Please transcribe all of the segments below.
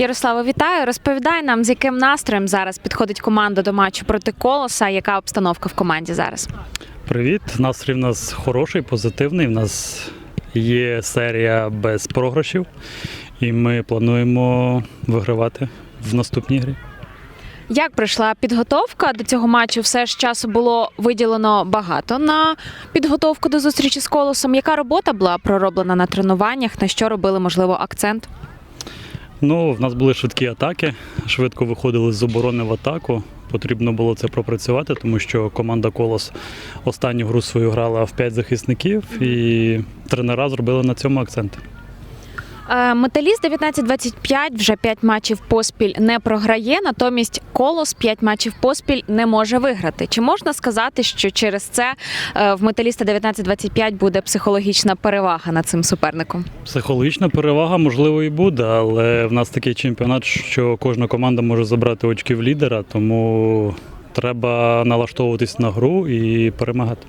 Ярослава, вітаю. Розповідай нам, з яким настроєм зараз підходить команда до матчу проти колоса. Яка обстановка в команді зараз? Привіт, настрій в нас хороший, позитивний. В нас є серія без програшів, і ми плануємо вигравати в наступній грі. Як пройшла підготовка до цього матчу? Все ж часу було виділено багато на підготовку до зустрічі з колосом. Яка робота була пророблена на тренуваннях? На що робили можливо акцент? Ну, в нас були швидкі атаки, швидко виходили з оборони в атаку. Потрібно було це пропрацювати, тому що команда Колос останню гру свою грала в 5 захисників, і тренера зробили на цьому акцент. Е, Металіст 19-25 вже 5 матчів поспіль не програє, натомість колос 5 матчів поспіль не може виграти. Чи можна сказати, що через це е, в металіста 19-25 буде психологічна перевага над цим суперником? Психологічна перевага, можливо, і буде, але в нас такий чемпіонат, що кожна команда може забрати очків лідера, тому треба налаштовуватись на гру і перемагати.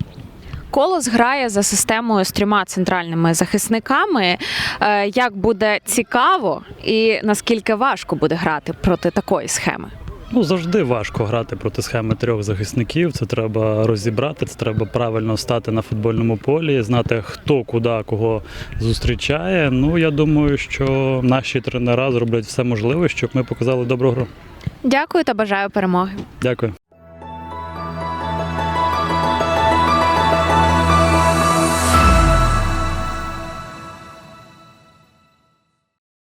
Колос грає за системою з трьома центральними захисниками. Е, Як буде цікаво і наскільки важко буде грати проти такої схеми? Ну, завжди важко грати проти схеми трьох захисників. Це треба розібрати, це треба правильно стати на футбольному полі, знати, хто куди кого зустрічає. Ну, я думаю, що наші тренера зроблять все можливе, щоб ми показали добру гру. Дякую та бажаю перемоги. Дякую.